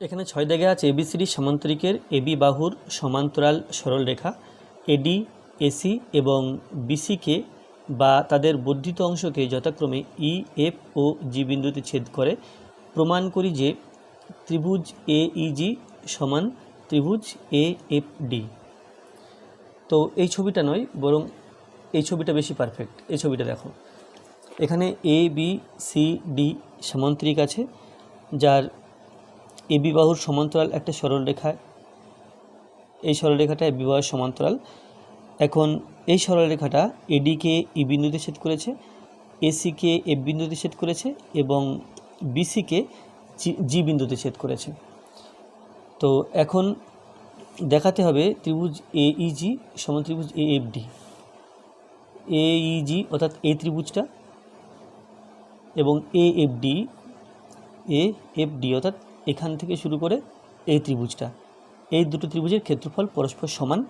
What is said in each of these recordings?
এখানে ছয় দাগে আছে এবিসিডি সামান্তরিকের এবি বাহুর সমান্তরাল সরলরেখা এডি এসি এবং বিসিকে বা তাদের বর্ধিত অংশকে যথাক্রমে ই, এফ ও জি বিন্দুতে ছেদ করে। প্রমাণ করি যে ত্রিভুজ এ ইজি সমান ত্রিভুজ এ এফ ডি। তো এই ছবিটা নয়, বরং এই ছবিটা বেশি পারফেক্ট। এই ছবিটা দেখো। এখানে এ বি সি ডি সামান্তরিক আছে, যার এ বিবাহুর সমান্তরাল একটা সরলরেখা। এই সরলরেখাটা এ বিবাহের সমান্তরাল। এখন এই সরলরেখাটা এডিকে ই বিন্দুতে ছেদ করেছে এসিকে এফ বিন্দুতে ছেদ করেছে এবং বিসিকে জি বিন্দুতে ছেদ করেছে। তো এখন দেখাতে হবে ত্রিভুজ এ ইজি সমান ত্রিভুজ A F D A EG অর্থাৎ এই ত্রিভুজটা এবং A F D A F D অর্থাৎ এখান থেকে শুরু করে এই ত্রিভুজটা। এই দুটো ত্রিভুজের ক্ষেত্রফল পরস্পর সমান,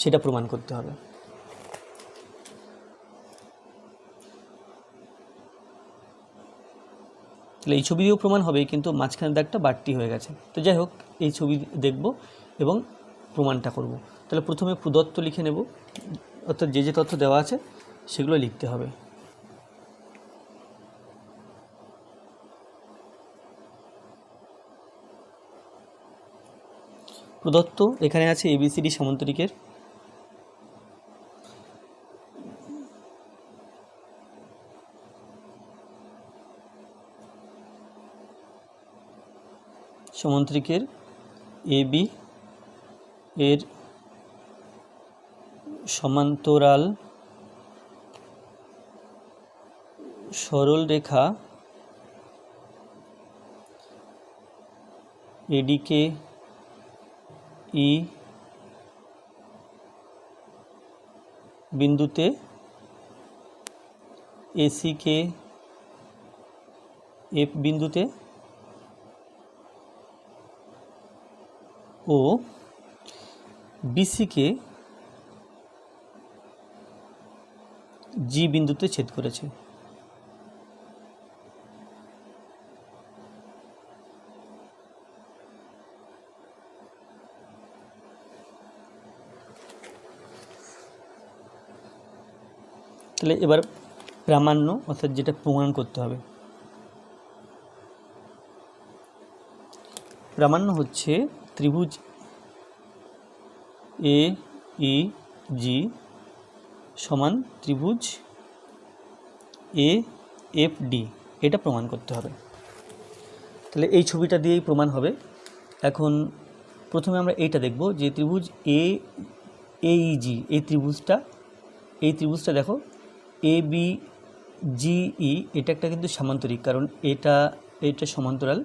সেটা প্রমাণ করতে হবে। তাহলে এই ছবি দিয়েও প্রমাণ হবে, কিন্তু মাঝখানের দাগটা বাড়তি হয়ে গেছে। তো যাই হোক, এই ছবি দেখব এবং প্রমাণটা করব। তাহলে প্রথমে প্রদত্ত লিখে নেব। অর্থাৎ যে যে তথ্য দেওয়া আছে, সেগুলো লিখতে হবে। প্রদত্ত এখানে আছে এবিসিডি সামান্তরিকের। সমান্তরিকের এ বি এর সমান্তরাল সরল রেখা এডিকে ই বিন্দুতে এসিকে এফ বিন্দুতে ও বিসিকে জি বিন্দুতে ছেদ করেছে। তাহলে এবার প্রামাণ্য অর্থাৎ যেটা প্রমাণ করতে হবে। প্রামাণ্য হচ্ছে ত্রিভুজ এ ই জি সমান ত্রিভুজ এ এফ ডি এটা প্রমাণ করতে হবে। তাহলে এই ছবিটা দিয়েই প্রমাণ হবে। এখন প্রথমে আমরা এইটা দেখব যে ত্রিভুজ এ এই জি এই ত্রিভুজটা এই ত্রিভুজটা দেখো এ বি জি ই এটা একটা কিন্তু সামান্তরিক, কারণ এটা এটা সমান্তরাল,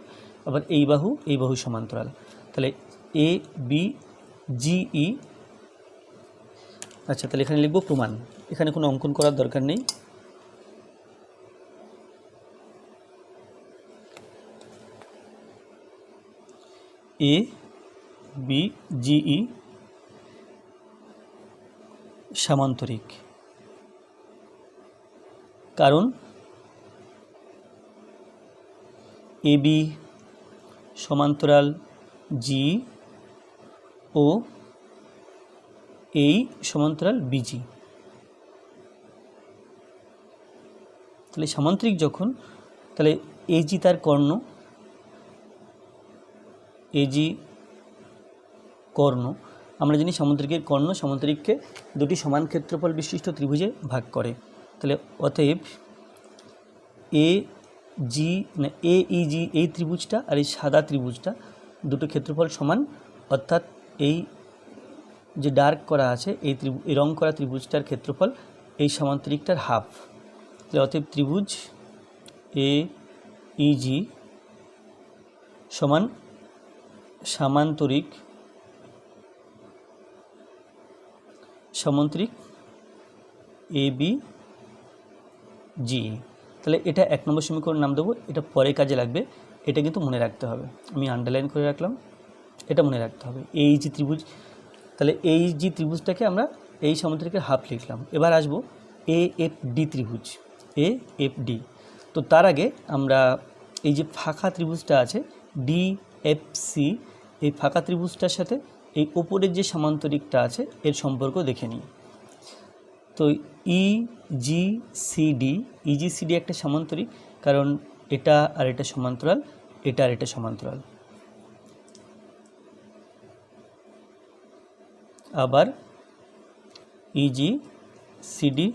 আবার এই বাহু এই বাহু সমান্তরাল। তাহলে এ বি জি ই আচ্ছা তাহলে এখানে লিখব প্রমাণ। এখানে কোনো অঙ্কন করার দরকার নেই। এ বি জি ই সামান্তরিক। কারণ এ বি সমান্তরাল জি ও এই সমান্তরাল বিজি তাহলে সামান্তরিক যখন, তাহলে এজি তার কর্ণ এজি কর্ণ, আমরা জানি সামুদ্রিকের কর্ণ সামুদ্রিককে দুটি সমান ক্ষেত্রফল বিশিষ্ট ত্রিভুজে ভাগ করে। তাহলে অতএব এ, জি, না, এ, ই, জি, এই ত্রিভুজটা আর এই সাদা ত্রিভুজটা দুটো ক্ষেত্রফল সমান, অর্থাৎ এই যে ডার্ক করা আছে, এই ত্রিভু, এই রং করা ত্রিভুজটার ক্ষেত্রফল এই সমান্তরিকটার হাফ তাহলে অতএব ত্রিভুজ এ, ই, জি সমান সামান্তরিক, সমান্তরিক এ, বি জি। তাহলে এটা এক নম্বর সমীকরণ নাম দেবো, এটা পরে কাজে লাগবে, এটা কিন্তু মনে রাখতে হবে। আমি আন্ডারলাইন করে রাখলাম, এটা মনে রাখতে হবে। এই যে ত্রিভুজ, তাহলে এই যে ত্রিভুজটাকে আমরা এই সামুদ্রিকের হাফ লিখলাম। এবার আসব এ এফ ডি ত্রিভুজ এ এফ ডি তো তার আগে আমরা এই যে ফাঁকা ত্রিভুজটা আছে ডি এফ সি এই ফাঁকা ত্রিভুজটার সাথে এই ওপরের যে সামান্তরিকটা আছে, এর সম্পর্ক দেখে নিই। তো E G C D EG C D একটা সমান্তরিক, কারণ এটা আর এটা সমান্তরাল, এটা আর এটা সমান্তরাল। আবার ইজি সিডি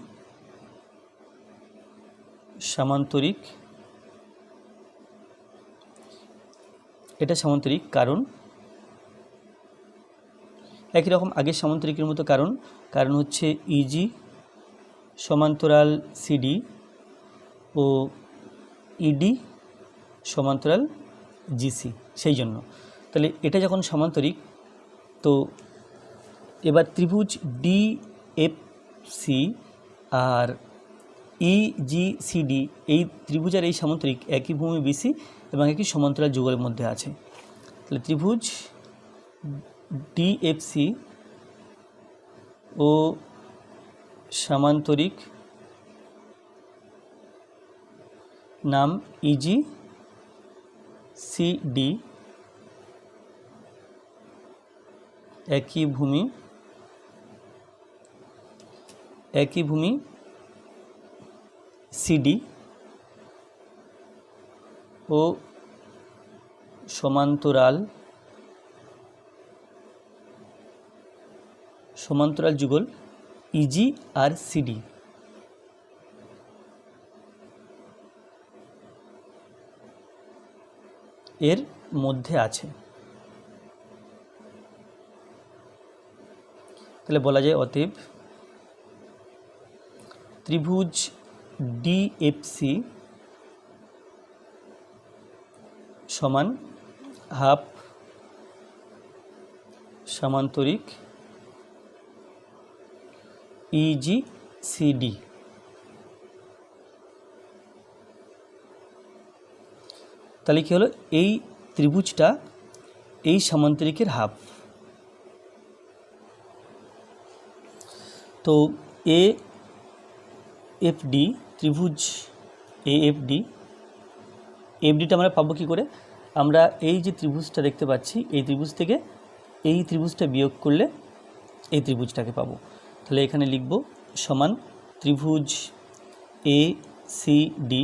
সামান্তরিক, এটা সামান্তরিক কারণ, একই রকম আগের সামান্তরিকের মতো কারণ কারণ হচ্ছে ইজি সমান্তরাল সিডি ও ইডি সমান্তরাল জিসি সেই জন্য। তাহলে এটা যখন সমান্তরিক, তো এবার ত্রিভুজ ডি এফ সি আর ই জি সি ডি এই ত্রিভুজ আর এই সামান্তরিক একই ভূমি বিসি এবং একই সমান্তরাল যুগলের মধ্যে আছে। তাহলে ত্রিভুজ ডিএফসি ও সামান্তরিক নাম ইজি সিডি একই ভূমি একই ভূমি সিডি ও সমান্তরাল সমান্তরাল যুগল ইজি আর সিডি। এর মধ্যে আছে। তাহলে বলা যায় অতএব ত্রিভুজ ডিএফসি সমান হাফ সামান্তরিক ইজি সিডি তাহলে কী হলো? এই ত্রিভুজটা এই সামান্তরিকের হাফ। তো এ এফ ডি ত্রিভুজ এ এফ ডি এফ ডিটা আমরা পাবো কী করে? আমরা এই যে ত্রিভুজটা দেখতে পাচ্ছি, এই ত্রিভুজ থেকে এই ত্রিভুজটা বিয়োগ করলে এই ত্রিভুজটাকে পাবো। তাহলে এখানে লিখব সমান ত্রিভুজ এ সি ডি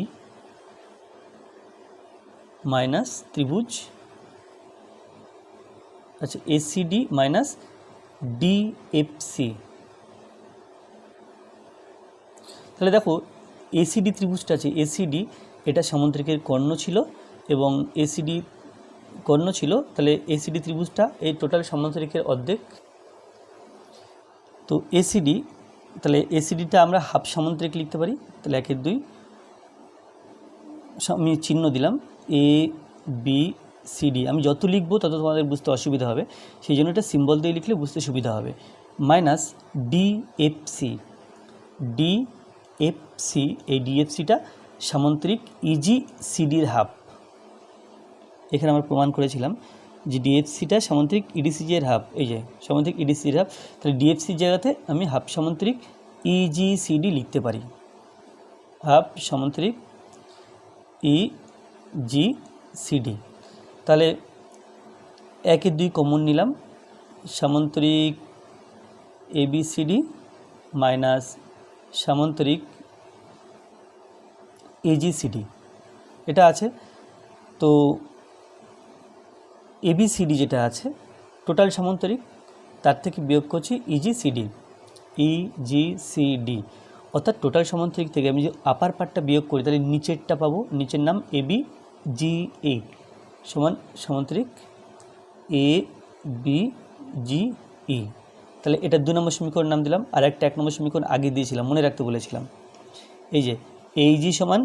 মাইনাস ত্রিভুজ আচ্ছা এসিডি মাইনাস ডিএফসি তাহলে দেখো এসিডি ত্রিভুজটা আছে এসিডি এটা সামুদ্রিকের কর্ণ ছিল এবং এসিডি কর্ণ ছিল, তাহলে এসিডি ত্রিভুজটা এই টোটাল সামুদ্রিকের অর্ধেক তো এসিডি তাহলে এসিডিটা আমরা হাফ সামুদ্রিক লিখতে পারি? তাহলে একের দুই। আমি চিহ্ন দিলাম। এ বি সিডি আমি যত লিখব, তত তোমাদের বুঝতে অসুবিধা হবে। সেই জন্য এটা সিম্বল দিয়ে লিখলে বুঝতে সুবিধা হবে। মাইনাস ডিএফসি ডি এফসি এই ডিএফসিটা সামন্ত্রিক ইজি সিডির হাফ। এখানে আমরা প্রমাণ করেছিলাম। যে ডিএফসিটা সামন্ত্রিক ইডিসিজি এর হাফ এই যে সামন্ত্রিক ইডিসির হাফ তাহলে ডিএফসির জায়গাতে আমি হাফ সামন্ত্রিক ইজিসিডি লিখতে পারি। হাফ সামন্ত্রিক ই জি সিডি তাহলে একের দুই কমন নিলাম, সামন্তরিক এবিসিডি মাইনাস সামন্তরিক এজিসিডি এটা আছে। তো এবিসিডি যেটা আছে টোটাল সামন্তরিক, তার থেকে বিয়োগ করছি ইজিসিডি ইজিসিডি অর্থাৎ টোটাল সামন্তরিক থেকে আমি যে আপার পার্টটা বিয়োগ করি, তাহলে নিচেরটা পাবো, নিচের নাম এবি জি এ সমান সামন্তরিক এ বি জি ই তাহলে এটা দু নম্বর সমীকরণ নাম দিলাম, আর একটা এক নম্বর সমীকরণ আগে দিয়েছিলাম, মনে রাখতে বলেছিলাম। এই যে এই জি সমান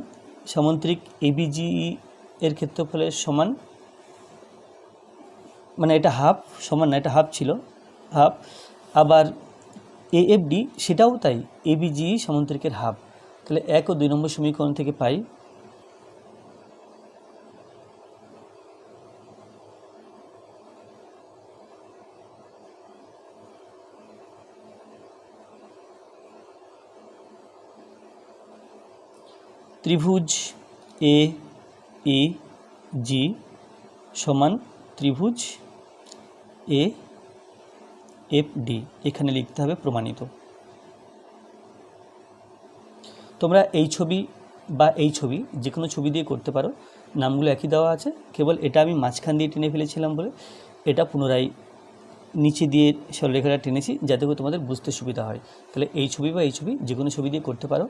সামন্তরিক এবিজি এর ক্ষেত্রফলের সমান মানে এটা হাফ সমান না, এটা হাফ ছিল হাফ আবার এ এএফডি সেটাও তাই এবিজি সামন্তরিকের হাফ তাহলে এক ও দুই নম্বর সমীকরণ থেকে পাই। ত্রিভুজ এ ই জি সমান ত্রিভুজ এ এফ ডি এখানে লিখতে হবে প্রমাণিত। তোমরা এই ছবি বা এই ছবি যে কোনো ছবি দিয়ে করতে পারো। নামগুলো একই দেওয়া আছে। কেবল এটা আমি মাঝখান দিয়ে টেনে ফেলেছিলাম বলে এটা পুনরায় নিচে দিয়ে সরলরেখাটা টেনেছি যাতে করে তোমাদের বুঝতে সুবিধা হয়। তাহলে এই ছবি বা এই ছবি যে কোনো ছবি দিয়ে করতে পারো।